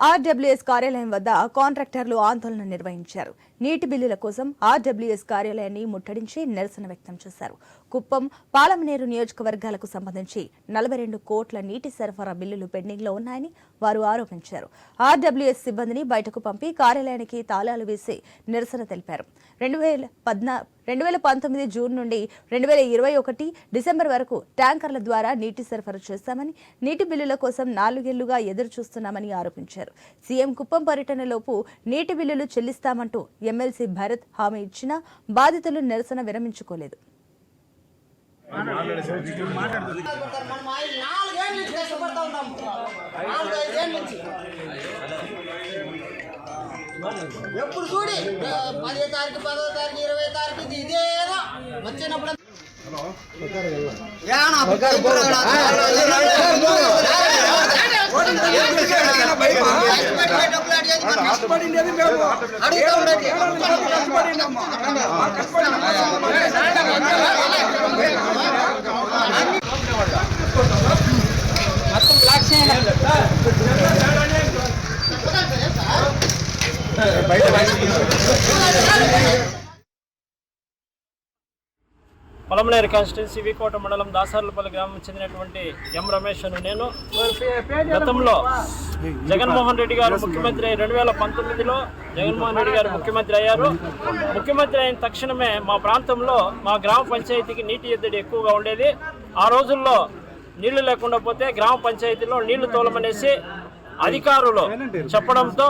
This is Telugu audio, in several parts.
ఆర్డబ్ల్యూఎస్ కార్యాలయం వద్ద కాంట్రాక్టర్లు ఆందోళన నిర్వహించారు. నీటి బిల్లుల కోసం ఆర్డబ్ల్యూఎస్ కార్యాలయాన్ని ముట్టడించి నిరసన వ్యక్తం చేశారు. కుప్పం పాలమనేరు నియోజకవర్గాలకు సంబంధించి నలభై రెండు కోట్ల నీటి సరఫరా బిల్లులు పెండింగ్లో ఉన్నాయని వారు ఆరోపించారు. ఆర్డబ్ల్యూఎస్ సిబ్బందిని బయటకు పంపి కార్యాలయానికి తాళాలు వేసి నిరసన తెలిపారు. రెండు వేల రెండు వేల పంతొమ్మిది జూన్ నుండి రెండు వేల ఇరవై ఒకటి డిసెంబర్ వరకు ట్యాంకర్ల ద్వారా నీటి సరఫరా చేస్తామని నీటి బిల్లుల కోసం నాలుగేళ్ళుగా ఎదురు చూస్తున్నామని ఆరోపించారు. సీఎం కుప్పం పర్యటనలోపు నీటి బిల్లులు చెల్లిస్తామంటూ ఎమ్మెల్సీ భరత్ హామీ ఇచ్చినా బాధితులు నిరసన విరమించుకోలేదు. నాలుగేళ్ళ నుంచి కష్టపడతా ఉన్నాము నాలుగైదేళ్ళ నుంచి ఎప్పుడు చూడి పదో తారీఖు పదో తారీఖు ఇరవై తారీఖు ఇది ఇదేదో వచ్చినప్పుడు. అడుగుతా ఉండేది. పొలంనేరు కాన్స్టిట్యున్సీ వికోట మండలం దాసార్లపల్లి గ్రామం చెందినటువంటి ఎం రమేష్ అను నేను. గతంలో జగన్మోహన్ రెడ్డి గారు ముఖ్యమంత్రి రెండు వేల పంతొమ్మిదిలో జగన్మోహన్ రెడ్డి గారు ముఖ్యమంత్రి అయ్యారు. ముఖ్యమంత్రి అయిన తక్షణమే మా ప్రాంతంలో మా గ్రామ పంచాయతీకి నీటి ఎద్దడి ఎక్కువగా ఉండేది. ఆ రోజుల్లో నీళ్ళు లేకుండా పోతే గ్రామ పంచాయతీలో నీళ్ళు తోలమనేసి అధికారులు చెప్పడంతో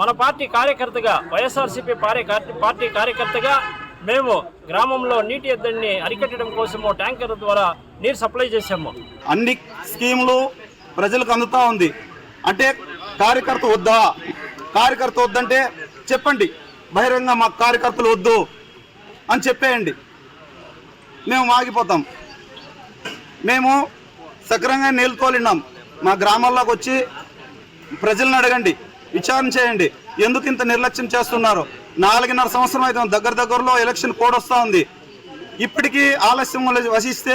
మన పార్టీ కార్యకర్తగా వైఎస్ఆర్సీపీ పార్టీ పార్టీ కార్యకర్తగా మేము గ్రామంలో నీటి ఎద్దడిని అరికట్టడం కోసము ట్యాంకర్ ద్వారా నీరు సప్లై చేశాము. అన్ని స్కీములు ప్రజలకు అందుతా ఉంది. అంటే కార్యకర్త వద్దా? కార్యకర్త వద్దంటే చెప్పండి. బహిరంగ మా కార్యకర్తలు వద్దు అని చెప్పేయండి. మేము ఆగిపోతాం. మేము సక్రంగా నీళ్ళు తోలినాం. మా గ్రామాల్లోకి వచ్చి ప్రజలను అడగండి. విచారణ చేయండి. ఎందుకు ఇంత నిర్లక్ష్యం చేస్తున్నారు? నాలుగున్నర సంవత్సరం అయితే దగ్గర దగ్గరలో ఎలక్షన్ కోడ్ వస్తూ ఉంది. ఇప్పటికీ ఆలస్యం వసిస్తే